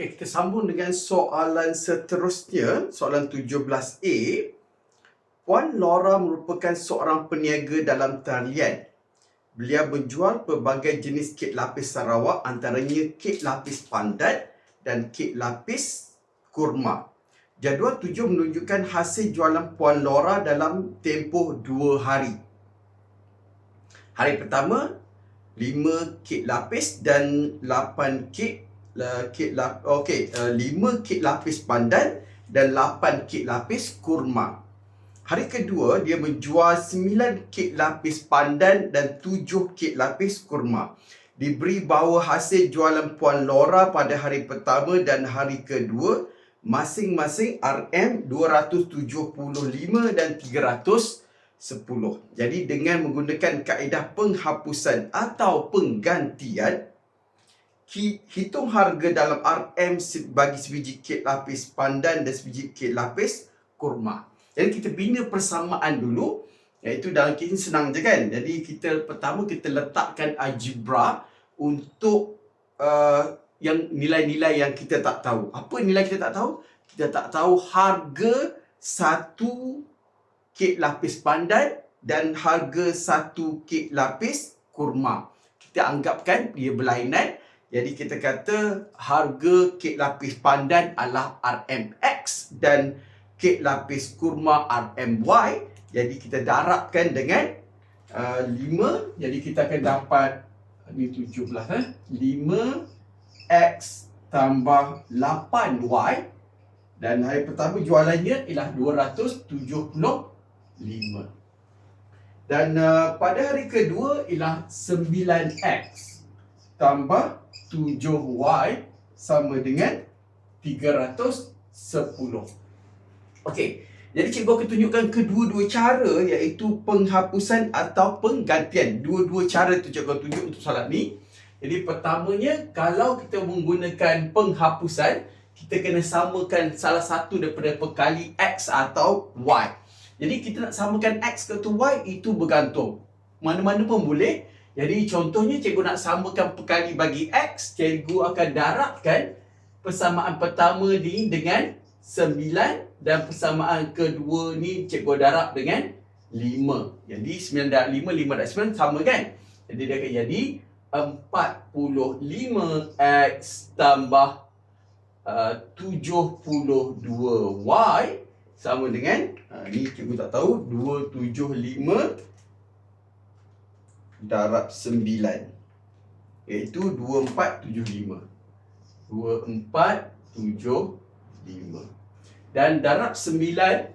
Okey, kita sambung dengan soalan seterusnya, soalan 17A. Puan Laura merupakan seorang peniaga dalam talian. Beliau menjual pelbagai jenis kek lapis Sarawak antaranya kek lapis pandan dan kek lapis kurma. Jadual tujuh menunjukkan hasil jualan Puan Laura dalam tempoh dua hari. Hari pertama, lima kek lapis dan lapan kek kek lap, okey, uh, lima kek lapis pandan dan lapan kek lapis kurma. Hari kedua, dia menjual sembilan kek lapis pandan dan tujuh kek lapis kurma. Diberi bahawa hasil jualan Puan Laura pada hari pertama dan hari kedua masing-masing RM 275 dan 310. Jadi dengan menggunakan kaedah penghapusan atau penggantian, hitung harga dalam RM bagi sebiji kek lapis pandan dan sebiji kek lapis kurma. Jadi kita bina persamaan dulu iaitu dalam kes ni senang je kan. Jadi kita pertama kita letakkan algebra untuk uh, yang nilai-nilai yang kita tak tahu. Apa nilai kita tak tahu? Kita tak tahu harga satu kek lapis pandan dan harga satu kek lapis kurma. Kita anggapkan dia berlainan. Jadi kita kata harga kek lapis pandan adalah RMX dan kek lapis kurma RMY. Jadi kita darabkan dengan uh, 5. Jadi kita akan dapat ni 17 eh. 5X tambah 8Y. Dan hari pertama jualannya ialah 275. Dan uh, pada hari kedua ialah 9X tambah 7Y sama dengan 310. Okey. Jadi cikgu akan tunjukkan kedua-dua cara iaitu penghapusan atau penggantian. Dua-dua cara tu cikgu akan tunjuk untuk soalan ni. Jadi pertamanya kalau kita menggunakan penghapusan, kita kena samakan salah satu daripada perkali X atau Y. Jadi kita nak samakan X ke Y itu bergantung. Mana-mana pun boleh. Jadi contohnya cikgu nak samakan perkali bagi X, cikgu akan darabkan persamaan pertama ni dengan 9 dan persamaan kedua ni cikgu darab dengan 5. Jadi 9 darab 5, 5 darab 9 sama kan? Jadi dia akan jadi 45x tambah uh, 72y sama dengan uh, ni cikgu tak tahu 275 darab 9 iaitu 2475 2475 dan darab 9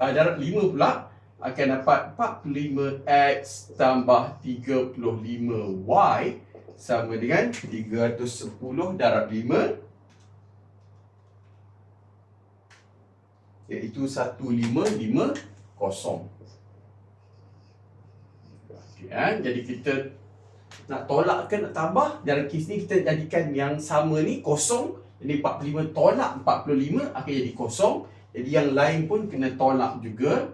uh, darab 5 pula akan dapat 45x tambah 35y sama dengan 310 darab 5 iaitu 1550 eh? jadi kita nak tolak ke nak tambah dalam kes ni kita jadikan yang sama ni kosong jadi 45 tolak 45 akan jadi kosong. Jadi yang lain pun kena tolak juga.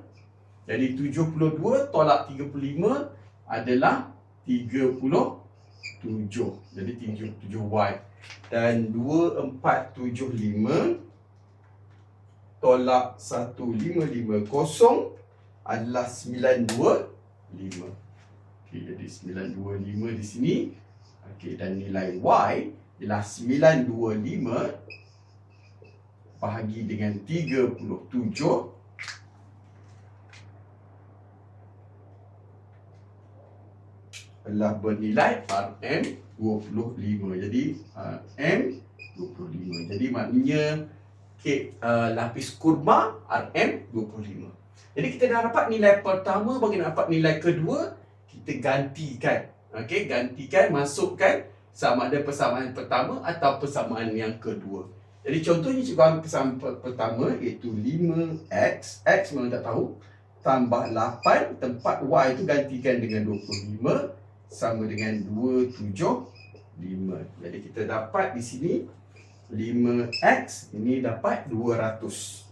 Jadi 72 tolak 35 adalah 37. Jadi 37Y. Dan 2475 tolak 1550 adalah 925. Okey, jadi 925 di sini. Okey, dan nilai Y ialah 925 bahagi dengan 37 adalah bernilai RM25. Jadi RM25. Jadi maknanya kek uh, lapis kurma RM25. Jadi kita dah dapat nilai pertama bagi dapat nilai kedua kita gantikan. Okey, gantikan masukkan sama ada persamaan pertama atau persamaan yang kedua. Jadi contohnya cikgu ambil persamaan pertama iaitu 5x, x memang tak tahu, tambah 8, tempat y itu gantikan dengan 25 sama dengan 275. Jadi kita dapat di sini 5x ini dapat 200.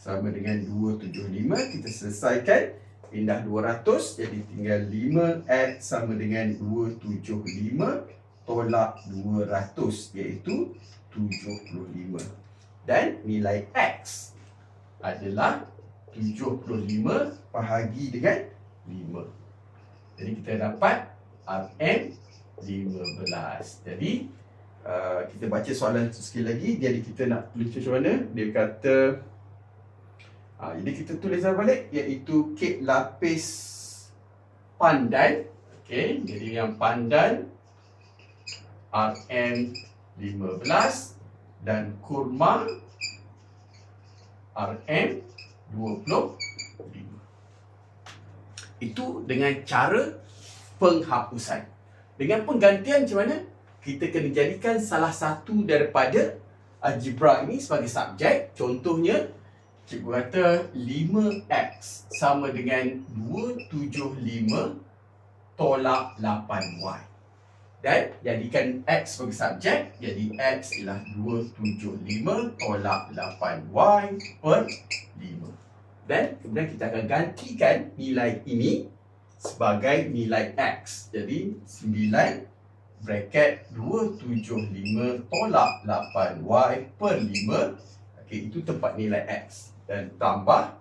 Sama dengan 275 kita selesaikan pindah 200 jadi tinggal 5x sama dengan 275 tolak 200 iaitu 75. Dan nilai X adalah 75 bahagi dengan 5. Jadi kita dapat RM 15. Jadi uh, kita baca soalan sekali lagi. Jadi kita nak tulis macam mana? Dia kata uh, jadi kita tulis balik iaitu kek lapis pandan. Okey, jadi yang pandan RM 15 dan kurma RM 25. Itu dengan cara penghapusan. Dengan penggantian macam mana? Kita kena jadikan salah satu daripada algebra ini sebagai subjek. Contohnya, cikgu kata 5x sama dengan 275 tolak 8y. Dan jadikan x sebagai subjek. Jadi x ialah 275 tolak 8y per 5. Dan kemudian kita akan gantikan nilai ini sebagai nilai X. Jadi 9 bracket 275 tolak 8Y per 5. Okey, itu tempat nilai X. Dan tambah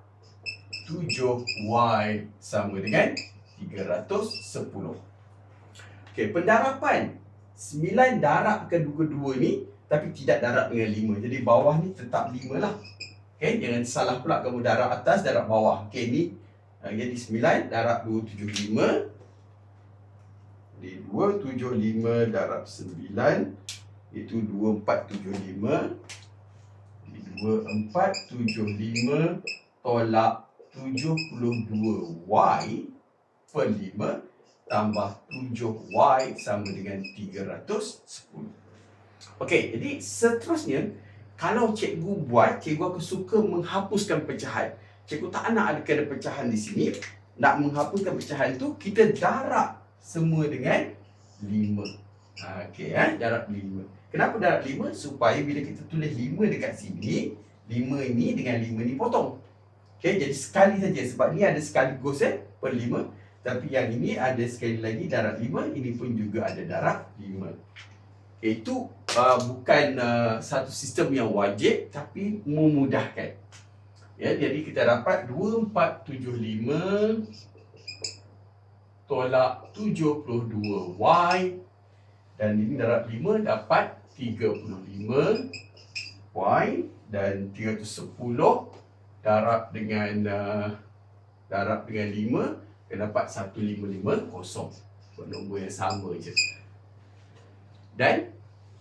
7Y sama dengan 310. Okey, pendarapan 9 darab kedua-dua ni tapi tidak darab dengan 5. Jadi bawah ni tetap 5 lah. Okey, jangan salah pula kamu darab atas, darab bawah. Okey, ni uh, jadi 9 darab 275. Jadi 275 darab 9 itu 2475. Jadi 2475 tolak 72y per 5 tambah 7y sama dengan 310. Okey, jadi seterusnya kalau cikgu buat, cikgu aku suka menghapuskan pecahan. Cikgu tak nak ada kena pecahan di sini. Nak menghapuskan pecahan tu, kita darab semua dengan 5. Okey, eh? darab 5. Kenapa darab 5? Supaya bila kita tulis 5 dekat sini, 5 ini dengan 5 ni potong. Okey, jadi sekali saja. Sebab ni ada sekaligus eh, per 5. Tapi yang ini ada sekali lagi darab 5. Ini pun juga ada darab 5 itu uh, bukan uh, satu sistem yang wajib tapi memudahkan. Ya, jadi kita dapat 2475 tolak 72y dan ini darab 5 dapat 35y dan 310 darab dengan uh, darab dengan 5 kita dapat 1550 nombor yang sama je. Dan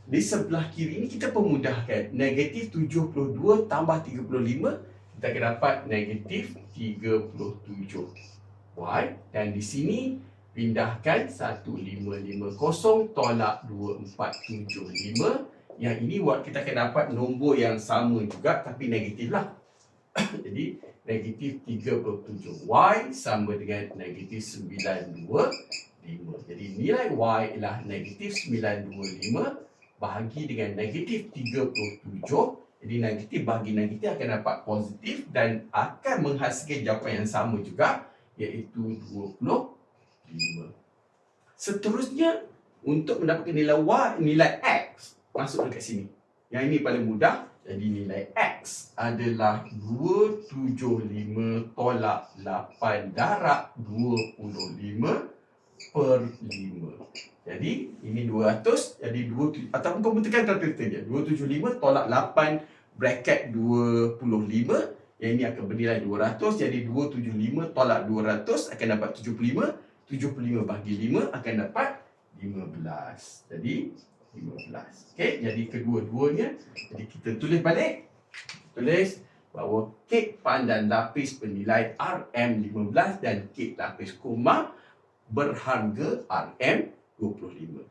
di sebelah kiri ini kita pemudahkan. Negatif 72 tambah 35, kita akan dapat negatif 37. Y. Dan di sini, pindahkan 1550 tolak 2475. Yang ini buat kita akan dapat nombor yang sama juga tapi negatif lah. Jadi, negatif 37. Y sama dengan negatif 92. 5. Jadi nilai Y ialah negatif 925 bahagi dengan negatif 37. Jadi negatif bagi negatif akan dapat positif dan akan menghasilkan jawapan yang sama juga iaitu 25. Seterusnya untuk mendapatkan nilai Y, nilai X masuk dekat sini. Yang ini paling mudah. Jadi nilai X adalah 275 tolak 8 darab 25 per 5. Jadi ini 200 jadi 2 ataupun kamu tekan kalkulator je. 275 tolak 8 bracket 25 yang ini akan bernilai 200 jadi 275 tolak 200 akan dapat 75 75 bagi 5 akan dapat 15 jadi 15 okey jadi kedua-duanya jadi kita tulis balik. Tulis bahawa kek pandan lapis bernilai RM15 dan kek lapis kurma berharga RM25.